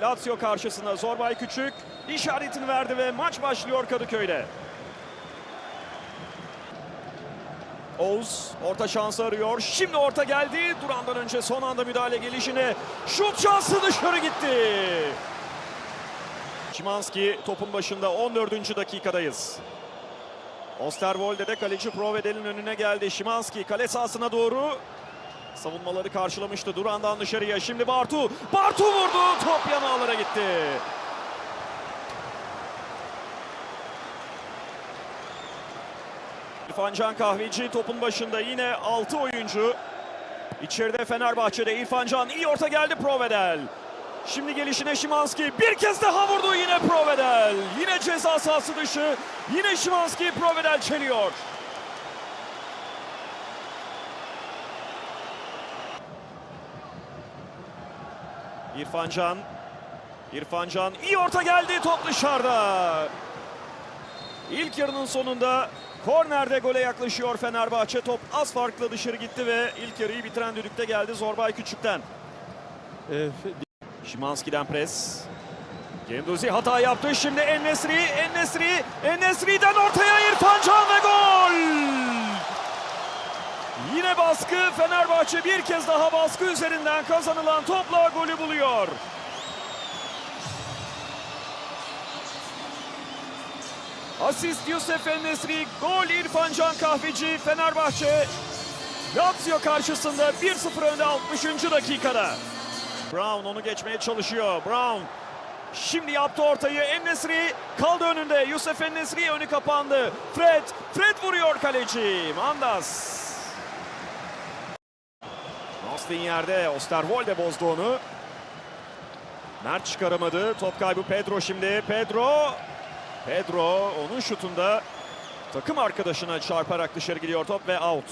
Lazio karşısında Zorbay Küçük işaretini verdi ve maç başlıyor Kadıköy'de. Oğuz orta şansı arıyor. Şimdi orta geldi. Duran'dan önce son anda müdahale gelişine. Şut şansı dışarı gitti. Şimanski topun başında 14. dakikadayız. Osterwolde de kaleci Provedel'in önüne geldi. Şimanski kale sahasına doğru savunmaları karşılamıştı. Duran'dan dışarıya. Şimdi Bartu. Bartu vurdu. Top yan ağlara gitti. İrfan Can Kahveci topun başında yine 6 oyuncu. İçeride Fenerbahçe'de İrfan Can iyi orta geldi Provedel. Şimdi gelişine Şimanski bir kez daha vurdu yine Provedel. Yine ceza sahası dışı. Yine Şimanski Provedel çeliyor. İrfan Can. İrfan Can iyi orta geldi top dışarıda. İlk yarının sonunda kornerde gole yaklaşıyor Fenerbahçe. Top az farklı dışarı gitti ve ilk yarıyı bitiren düdükte geldi Zorbay Küçük'ten. Ee, Şimanski'den pres. Genduzi hata yaptı. Şimdi Ennesri, Ennesri, Ennesri'den ortaya İrfan Can ve gol! Yine baskı. Fenerbahçe bir kez daha baskı üzerinden kazanılan topla golü buluyor. Asist Yusuf Ennesri, gol İrfan Can Kahveci. Fenerbahçe Lazio karşısında 1-0 önde 60. dakikada. Brown onu geçmeye çalışıyor. Brown şimdi yaptı ortayı. Ennesri kaldı önünde. Yusuf Ennesri önü kapandı. Fred, Fred vuruyor kaleci. Mandas. Nostin yerde. Osterwolde bozdu onu. Mert çıkaramadı. Top kaybı Pedro şimdi. Pedro. Pedro onun şutunda takım arkadaşına çarparak dışarı gidiyor top ve out.